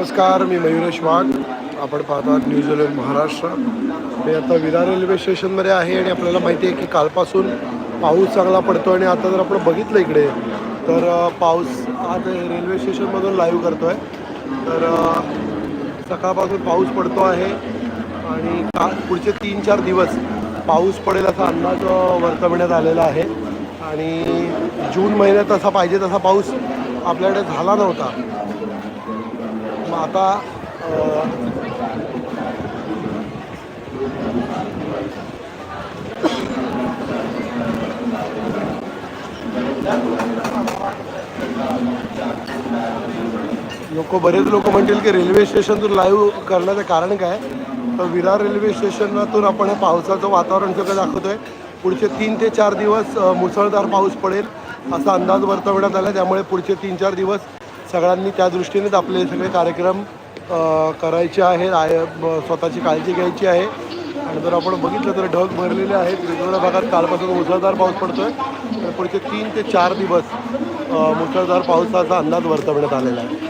नमस्कार मी मयुरेश वाघ. आपण पाहतात न्यूझीलंड महाराष्ट्र मी आता विरार रेल्वे स्टेशनमध्ये आहे आणि आपल्याला माहिती आहे की कालपासून पाऊस चांगला पडतो आणि आता जर आपण बघितलं इकडे तर पाऊस आज रेल्वे स्टेशनमधून लाईव्ह करतो आहे तर सकाळपासून पाऊस पडतो आहे आणि का पुढचे तीन चार दिवस पाऊस पडेल असा अंदाज वर्तविण्यात वर्तवण्यात आलेला आहे. आणि जून महिन्यात तसा पाहिजे तसा पाऊस आपल्याकडे झाला नव्हता. आता लोक बरेच लोक म्हणतील की रेल्वे स्टेशनतून लाईव्ह करण्याचं कारण काय? तर विरार रेल्वे स्टेशनातून आपण हे पावसाचं वातावरण सगळं दाखवतोय. पुढचे तीन ते चार दिवस मुसळधार पाऊस पडेल असा अंदाज वर्तवण्यात आला. त्यामुळे पुढचे तीन चार दिवस सगळ्यांनी त्या दृष्टीनेच आपले सगळे कार्यक्रम करायचे आहेत. आय स्वतःची काळजी घ्यायची आहे. आणि जर आपण बघितलं तर ढग भरलेले आहेत. वेगवेगळ्या भागात कालपासून मुसळधार पाऊस पडतोय. तर पुढचे तीन ते चार दिवस मुसळधार पावसाचा अंदाज वर्तवण्यात आलेला आहे.